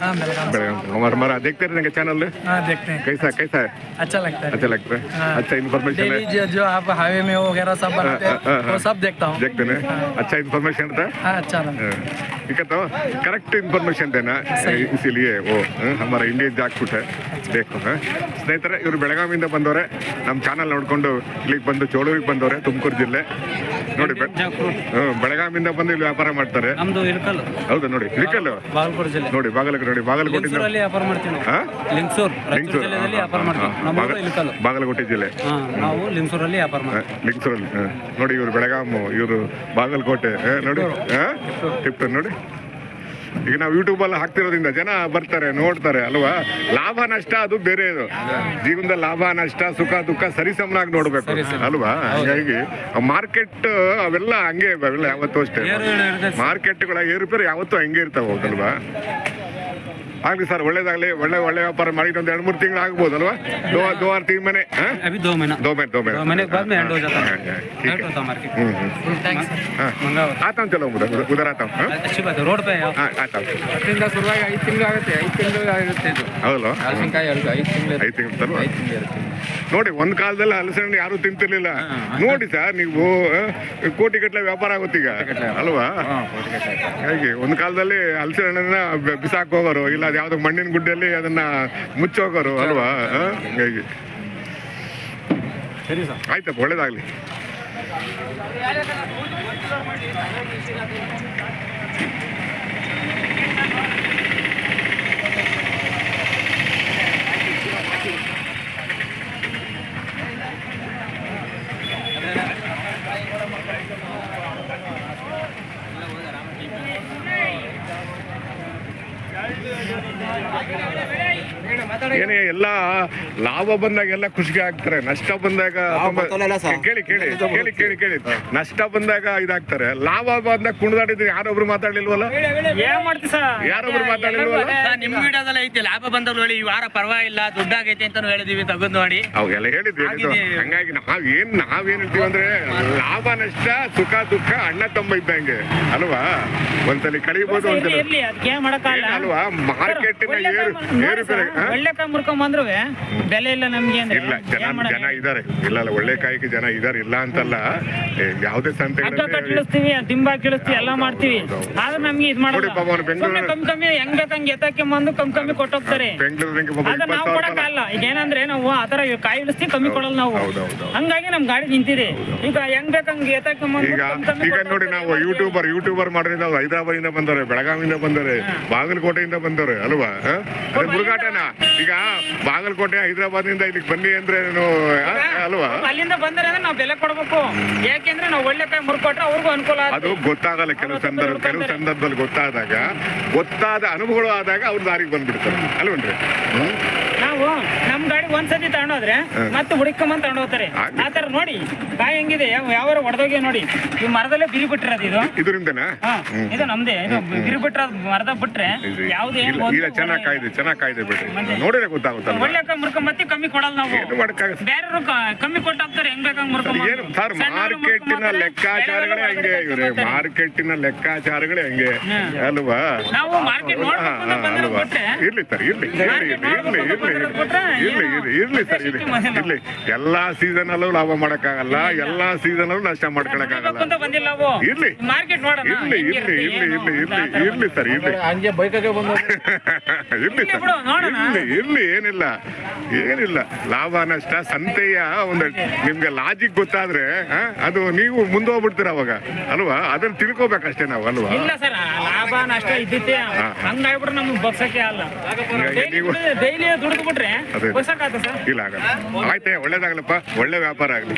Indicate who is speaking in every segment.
Speaker 1: हाँ बेलगाम
Speaker 2: हमारा हमारा देखते रहेंगे चैनल
Speaker 1: हाँ देखते हैं।
Speaker 2: कैसा कैसा है?
Speaker 1: अच्छा लगता है।
Speaker 2: अच्छा लगता है।
Speaker 1: हाँ।
Speaker 2: अच्छा इन्फॉर्मेशन है।
Speaker 1: जो, जो आप हाईवे में वगैरह सब बनाते
Speaker 2: हाँ।
Speaker 1: वो सब देखता हूँ।
Speaker 2: देखते हैं। अच्छा इन्फॉर्मेशन था?
Speaker 1: हाँ अच्छा
Speaker 2: ಸಿಕ್ಕತ್ತವ ಕರೆಕ್ಟ್ ಇನ್ಫಾರ್ಮೇಶನ್ ದೇನಾ? ಇಸಿಲಿಯೇ ಓ ಇಂಡಿಯನ್ ಇಂಡಿಯಾ ಜಾಕ್ಬಿಟ್ಟೆ ಬೇಕು ಸ್ನೇಹಿತರೆ ಇವರು ಬೆಳಗಾವಿಯಿಂದ ಬಂದವರೇ. ನಮ್ಮ ಚಾನಲ್ ನೋಡಿಕೊಂಡು ಇಲ್ಲಿಗೆ ಬಂದು ಚೋಳೂರಿಗೆ ಬಂದವರೆ ತುಮಕೂರು ಜಿಲ್ಲೆ. ನೋಡಿ ಬೆಳಗಾವಿಯಿಂದ ಬಂದು ಇಲ್ಲಿ ವ್ಯಾಪಾರ ಮಾಡ್ತಾರೆ. ಹೌದು ನೋಡಿ
Speaker 3: ಇಳಕಲ್
Speaker 2: ನೋಡಿ ಬಾಗಲಕೋಟೆ ನೋಡಿ
Speaker 3: ಬಾಗಲಕೋಟೆ
Speaker 2: ಬಾಗಲಕೋಟೆ ಜಿಲ್ಲೆ.
Speaker 3: ಲಿಂಗ್ಸೂರಲ್ಲಿ
Speaker 2: ನೋಡಿ ಇವರು ಬೆಳಗಾವಿ ಇವರು ಬಾಗಲಕೋಟೆ ನೋಡಿ ಟಿಪ್ಟೂರ್ ನೋಡಿ. ಈಗ ನಾವು ಯೂಟ್ಯೂಬಲ್ಲಿ ಹಾಕ್ತಿರೋದ್ರಿಂದ ಜನ ಬರ್ತಾರೆ ನೋಡ್ತಾರೆ ಅಲ್ವಾ? ಲಾಭ ನಷ್ಟ ಅದು ಬೇರೆ ಇದು ಜೀವನದ ಲಾಭ ನಷ್ಟ ಸುಖ ದುಃಖ ಸರಿಸಮನಾಗಿ ನೋಡ್ಬೇಕು ಅಲ್ವಾ? ಹಾಗಾಗಿ ಮಾರ್ಕೆಟ್ ಅವೆಲ್ಲ ಹಂಗೆ ಅವೆಲ್ಲ ಯಾವತ್ತೂ ಅಷ್ಟೇ. ಮಾರ್ಕೆಟ್ಗಳ ಏರುಪೇರು ಯಾವತ್ತೂ ಹಂಗೆ ಇರ್ತಾವ ಹೌದಲ್ವಾ ಆಗ್ಲಿ ಸರ್ ಒಳ್ಳೇದಾಗ್ಲಿ ಒಳ್ಳೆ ಒಳ್ಳೆ ವ್ಯಾಪಾರ ಮಾಡಿ ಒಂದು ಎರಡು ಮೂರು ತಿಂಗಳು ಆಗ್ಬೋದಲ್ವಾ ದೋ ದೋ ಆರು ತಿಂಗ್ ಮನೆ ಹಾ?
Speaker 3: अभी दो महीना
Speaker 2: दो महीने दो महीने
Speaker 3: दो महीने के बाद में एंड हो जाता
Speaker 2: हाँ,
Speaker 3: है
Speaker 2: हाँ, ठीक
Speaker 3: एंड
Speaker 2: है
Speaker 3: होता मार्केट
Speaker 2: हम्म, हम्म। हाँ,
Speaker 3: मंगावत
Speaker 2: आता हूँ चलो उधर उधर- उधर आता हूँ हाँ?
Speaker 3: अच्छी बात है रोड पे है आप
Speaker 2: हाँ, आता हूँ
Speaker 4: ಹತ್ತರಿಂದ ಶುರುವಾಗಿ ಐದು ತಿಂಗಳು ಆಗುತ್ತೆ ಐದು ತಿಂಗಳು ಆಗುತ್ತೆ ಇದು
Speaker 2: ಹೌದು
Speaker 4: ಹಲಸಿನಕಾಯಿ ಎರಡು ಐದು ತಿಂಗಳು
Speaker 2: ಐದು ತಿಂಗಳು
Speaker 4: ಐದು ತಿಂಗಳು ಇರುತ್ತೆ
Speaker 2: ನೋಡಿ ಒಂದ್ ಕಾಲದಲ್ಲಿ ಹಲಸಿನ ಹಣ್ಣು ಯಾರು ತಿಂತಿರ್ಲಿಲ್ಲ. ನೋಡಿ ಸರ್ ನೀವು ಕೋಟಿ ಗಟ್ಟಲೆ ವ್ಯಾಪಾರ ಆಗುತ್ತೀಗ ಅಲ್ವಾ? ಹೇಗೆ ಒಂದ್ ಕಾಲದಲ್ಲಿ ಹಲಸಿನ ಹಣ್ಣನ್ನ ಬಿಸಾಕ್ ಹೋಗೋರು ಇಲ್ಲ ಅದ್ ಯಾವ್ದೋ ಮಣ್ಣಿನ ಗುಡ್ಡೆಯಲ್ಲಿ ಅದನ್ನ ಮುಚ್ಚೋಗೋರು ಅಲ್ವಾ? ಸರಿ ಸರ್. ಆಯ್ತಪ್ಪ ಒಳ್ಳೇದಾಗ್ಲಿ. ¡Vale, vale, vale! ಏನೇ ಎಲ್ಲ ಲಾಭ ಬಂದಾಗ ಎಲ್ಲ ಖುಷಿಗೆ ಆಗ್ತಾರೆ ನಷ್ಟ ಬಂದಾಗ ಕೇಳಿ ಕೇಳಿ ಕೇಳಿ ಕೇಳಿ ಕೇಳಿ ನಷ್ಟ ಬಂದಾಗ ಇದಾಗ್ತಾರೆ. ಲಾಭ ಬಂದಾಗ ಕುಣಿದಾಡಿದ್ರೆ ಯಾರೊಬ್ರು ಮಾತಾಡ್ಲಿಲ್ವಲ್ಲ?
Speaker 5: ಏನ್ ಮಾಡ್ತಿ ಸರ್?
Speaker 2: ಯಾರೊಬ್ರು ಮಾತಾಡ್ಲಿಲ್ವಲ್ಲ?
Speaker 3: ಸರ್, ನಿಮ್ ವಿಡಿಯೋದಲ್ಲಿ ಐತಿ ಲಾಭ ಬಂದಾಗ ನೋಡಿ ಈ ವಾರ ಪರವಾಗಿಲ್ಲ ದುಡ್ಡಾಗೈತಿ ಅಂತ ಹೇಳಿದೀವಿ ತಗೊಂಡ್ ನೋಡಿ.
Speaker 2: ಅವಾಗೆಲ್ಲ ಹೇಳಿದ್ವಿ. ಹಂಗಾಗಿ ನಾವ್ ಏನ್ ನಾವೇನ್ ಹೇಳ್ತೀವಿ ಅಂದ್ರೆ ಲಾಭ ನಷ್ಟ ಸುಖ ದುಃಖ ಅಣ್ಣ ತಮ್ಮ ಇದ್ದಂಗೆ. ಅಲ್ವಾ? ಒಂದ್ಸಲಿ ಕಳಿಬಹುದು ಒಂದ್ಸಲಿ ಅಲ್ವಾ?
Speaker 5: ಮಾರ್ಕೆಟ್
Speaker 2: ಏರು
Speaker 5: ಕಾಯಿ
Speaker 2: ಏರು
Speaker 5: ಸರ್,
Speaker 2: ಹಾ?
Speaker 5: ಒಳ್ಳೆ ಕಾಯಿ ಮುರ್ಕೊಂಡ್ ಬಂದ್ರು ಬೆಲೆ ಇಲ್ಲ ನಮ್ಗೆ ಅಂದ್ರೆ.
Speaker 2: ಇಲ್ಲ ಜನ ಜನ ಇದಾರೆ. ಇಲ್ಲ ಇಲ್ಲ ಒಳ್ಳೆ ಕಾಯಿಗೆ ಜನ ಇದಾರೆ ಇಲ್ಲ ಅಂತಲ್ಲ. ಯಾವ್ದೇ ಸಂತೆಗಳಲ್ಲಿ
Speaker 5: ಕಟ್ಟಿಳಿಸ್ತೀವಿ ದಿಂಬ ಕೀಳಿಸ್ತೀವಿ ಎಲ್ಲ ಮಾಡ್ತೀವಿ. ಆದ್ರೆ ನಮ್ಗೆ ಇದ್ ಮಾಡಿ ಕಮ್ಮಿ ಕಮ್ಮಿ ಹೆಂಗ್ ಬೇಕಂಗ್ ಎತ್ತಕ್ಕೆ ಬಂದು ಕಮ್ಮಿ ಕಮ್ಮಿ ಕೊಟ್ಟೋಗ್ತಾರೆ. ಆದ್ರೆ ನಾವು ಕೊಡಕ್ಕಲ್ಲ ಈಗ ಏನಂದ್ರೆ ನಾವು ಆತರ ಕಾಯಿ ಇಳಿಸ್ತೀವಿ ಕಮ್ಮಿ ಕೊಡಲ್ಲ ನಾವು.
Speaker 2: ಹೌದು, ಹೌದು, ಹೌದು.
Speaker 5: ಹಂಗಾಗಿ ನಮ್ ಗಾಡಿ ನಿಂತಿದೆ. ಈಗ ಹೆಂಗ್ ಬೇಕಂಗ್ ಎತ್ತಕ್ಕೆ ಬಂದು
Speaker 2: ಈಗ ನೋಡಿ ನಾವು ಯೂಟ್ಯೂಬರ್ ಯೂಟ್ಯೂಬರ್ ಮಾಡಿದ್ರೆ ಹೈದರಾಬಾದ್ ಹೈದರಾಬಾದಿಂದ ಬಂದವ್ರೆ ಬೆಳಗಾವಿಯಿಂದ ಬಂದವ್ರೆ ಬಾಗಲಕೋಟೆಯಿಂದ ಬಂದವ್ರೆ ಅಲ್ವಾ? ಹ? ಈಗ ಬಾಗಲಕೋಟೆ ಹೈದರಾಬಾದ್ನಿಂದ ಇಲ್ಲಿಗೆ ಬನ್ನಿ ಅಂದ್ರೆ ಅಲ್ವಾ?
Speaker 5: ಅಲ್ಲಿಂದ ಬಂದರೆ ನಾವು ಬೆಲೆ ಕೊಡ್ಬೇಕು. ಯಾಕೆಂದ್ರೆ ನಾವು ಒಳ್ಳೆ ಕೈ ಮುರ್ಕೊಟ್ರೆ ಅವ್ರಿಗೂ ಅನುಕೂಲ
Speaker 2: ಅದು ಗೊತ್ತಾಗಲ್ಲ ಕೆಲವು ಸಂದರ್ಭ ಕೆಲವು ಸಂದರ್ಭದಲ್ಲಿ ಗೊತ್ತಾದಾಗ ಗೊತ್ತಾದ ಅನುಭವಗಳು ಆದಾಗ ಅವ್ರ ದಾರಿಗೆ ಬಂದ್ಬಿಡ್ತಾರೆ. ಅಲ್ವನ್ರಿ? ಹ್ಮ್?
Speaker 5: ನಾವು ನಮ್ ಗಾಡಿ ಒಂದ್ಸತಿ ತಗೊಂಡೋದ್ರೆ ಮತ್ತೆ ಹುಡುಕೊಂಬಂದ್ ತಗೊಂಡೋಗ್ತಾರೆ. ಆತರ ನೋಡಿ ಕಾಯಿ ಹೆಂಗಿದೆ? ಯಾವ ಹೊಡೆದೋಗಿ ನೋಡಿ. ಈ ಮರದಲ್ಲೇ ಬಿರಿ ಬಿಟ್ಟಿರೋದು ಇದು.
Speaker 2: ಇದರಿಂದನಾ?
Speaker 5: ಹಾ. ಇದು ನಮ್ದೇ. ಇದು ಬಿರಿ ಬಿಟ್ರ ಮರದ ಬಿಟ್ರೆ ಯಾವ್ದೇ
Speaker 2: ಇಲ್ಲ ಇಲ್ಲ ಚೆನ್ನಾಗಿ ಕಾಯ್ದೆ ಚೆನ್ನಾಗಿ ಕಾಯ್ದೆ ಬಿಡ್ರಿ. ನೋಡಿದ್ರೆ ಗೊತ್ತಾಗುತ್ತೆ
Speaker 5: ಒಳ್ಳೆ ಮುರ್ಕೊಂಬತ್ತಿ ಕಮ್ಮಿ ಕೊಡಲ್ಲ ನಾವು.
Speaker 2: ಏನು ಮಾಡಕ್ಕಾಗತ್ತೆ?
Speaker 5: ಬೇರೆ ಕಮ್ಮಿ ಕೊಟ್ಟಾಗ್ತಾರೆ ಹೆಂಗ್ ಬೇಕಂಗ್ ಮುರ್ಕೊಂಡ್
Speaker 2: ಏನು? ಸರ್ ಮಾರ್ಕೆಟಿನ ಲೆಕ್ಕಾಚಾರಗಳೇ ಹಂಗೆ ಇವ್ರೆ. ಮಾರ್ಕೆಟಿನ ಲೆಕ್ಕಾಚಾರಗಳೇ ಹಂಗೆ. ಅಲ್ವಾ?
Speaker 5: ನಾವು ಮಾರ್ಕೆಟ್ ನೋಡ್ಬೇಕು ಬಂದ್ರೆ
Speaker 2: ಇರ್ಲಿ ಸರ್ ಇರ್ಲಿ. ಇರ್ಲಿ ಇರ್ಲಿ ಇರ್ಲಿ. ಇರ್ಲಿ ಸರ್ ಇರ್ಲಿ. ಇರ್ಲಿ. ಎಲ್ಲಾ ಸೀಸನ್ ಅಲ್ಲೂ ಲಾಭ ಮಾಡಕ್ಕಾಗಲ್ಲ ಎಲ್ಲಾ ಸೀಸನ್ ಅಲ್ಲೂ ನಷ್ಟ ಮಾಡ್ಕೊಳಕ್ಕಾಗಲ್ಲ. ಇರ್ಲಿ.
Speaker 5: ಮಾರ್ಕೆಟ್ ನೋಡೋಣ
Speaker 2: ಇರ್ಲಿ ಇರ್ಲಿ ಇರ್ಲಿ ಇರ್ಲಿ ಇರ್ಲಿ ಇರ್ಲಿ ಸರ್ ಇರ್ಲಿ.
Speaker 4: ಹಂಗೆ ಬೈಕಾಗೆ ಬಂದು
Speaker 2: ಇರ್ಲಿ ಸರ್.
Speaker 5: ಬಿಡು, ನೋಡೋಣ.
Speaker 2: ಇರ್ಲಿ ಇರ್ಲಿ ಏನಿಲ್ಲ. ಏನಿಲ್ಲ. ಲಾಭ ನಷ್ಟ ಸಂತೆಯ ಒಂದು ನಿಮ್ಗೆ ಲಾಜಿಕ್ ಗೊತ್ತಾದ್ರೆ ಆ, ಅದು ನೀವು ಮುಂದೋಗ್ಬಿಡ್ತೀರ ಅವಾಗ. ಅಲ್ವಾ? ಅದನ್ನ ತಿಳ್ಕೊಬೇಕಷ್ಟೇ ನಾವು ಅಲ್ವಾ?
Speaker 5: ಇಲ್ಲ ಸರ್ ಲಾಭ ನಷ್ಟ ಇದ್ದಿತ್ತೆ
Speaker 2: ಹಾ.
Speaker 5: ಹಂಗಾಗ್ಬಿಟ್ರೆ ನಮ್ಗೆ ಬಗ್ಸಕ್ಕೆ ಅಲ್ಲ
Speaker 2: ನೀವು-
Speaker 5: ಡೈಲಿ ದುಡಿದು ಬಿಟ್ರೆ
Speaker 2: ಅದೇ. ಇಲ್ಲ ಆಗಲ್ಲ. ಆಯ್ತೆ ಒಳ್ಳೇದಾಗ್ಲಪ್ಪ. ಒಳ್ಳೆ ವ್ಯಾಪಾರ ಆಗ್ಲಿ?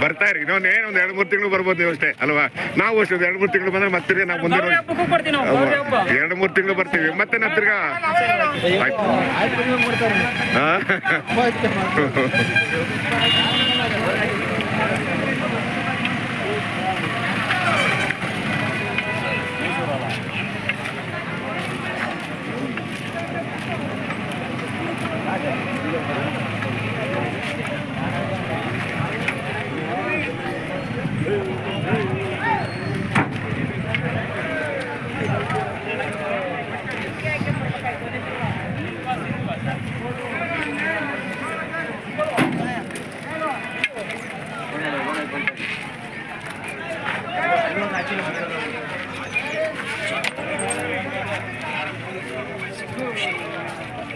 Speaker 2: ಬರ್ತಾ ಇರಿ. ಇನ್ನೊಂದೇನು ಒಂದ್ ಎರಡು ಮೂರು ತಿಂಗಳು ಬರ್ಬೋದು ನೀವು ಅಷ್ಟೇ ಅಲ್ವಾ? ನಾವು ಅಷ್ಟೇ ಒಂದ್ ಎರಡು ಮೂರು ತಿಂಗಳು ಬಂದ್ರೆ ಮತ್ತೆ ನಾವು ಮುಂದೆ
Speaker 5: ಗೌರಿ ಹಬ್ಬಕ್ಕೂ ಕೊಡ್ತೀವಿ ನಾವು ಗೌರಿ ಹಬ್ಬ.
Speaker 2: ಎರಡು ಮೂರು ತಿಂಗಳು ಬರ್ತೀವಿ. ಮತ್ತೆ ನಾವು ತಿರ್ಗಾ? ಆಯ್ತು. ಆ?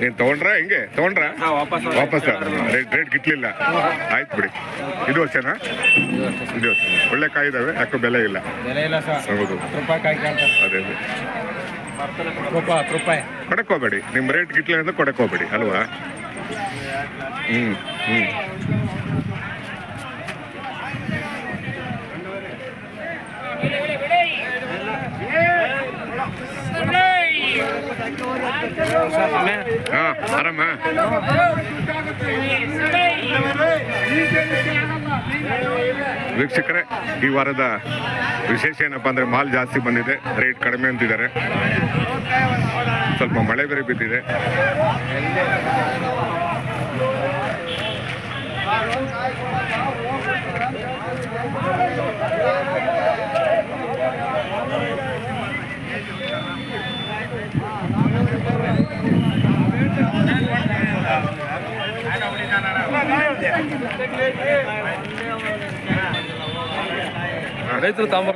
Speaker 2: ನೀನ್ ತಗೊಂಡ್ರ ಹಿಂಗೆ? ತಗೊಂಡ್ರ? ವಾಪಸ್ ರೇಟ್ ರೇಟ್ ಗಿಟ್ಲಿಲ್ಲ. ಆಯ್ತು ಬಿಡಿ. ಇದು ವರ್ಷನಾ ಇದು ವರ್ಷ ಒಳ್ಳೆ ಕಾಯಿ ಇದಾವೆ ಯಾಕೋ ಬೆಲೆ ಇಲ್ಲ. ಹೌದು. ಅದೇ ಕೊಡಕ್ಕೆ ಹೋಗ್ಬೇಡಿ. ನಿಮ್ಮ ರೇಟ್ ಗಿಟ್ಲಿ ಅಂದ್ರೆ ಕೊಡಕ್ಕೆ ಹೋಗಬೇಡಿ ಅಲ್ವಾ? ಹ್ಮ್ ಹ್ಮ್. ಆರಾಮ ವೀಕ್ಷಕರೇ, ಈ ವಾರದ ವಿಶೇಷ ಏನಪ್ಪ ಅಂದ್ರೆ ಮಾಲ್ ಜಾಸ್ತಿ ಬಂದಿದೆ ರೇಟ್ ಕಡಿಮೆ ಅಂತಿದ್ದಾರೆ. ಸ್ವಲ್ಪ ಮಳೆ ಬೇರೆ ಬಿದ್ದಿದೆ.
Speaker 4: ರೈತರು ತಾಂಬ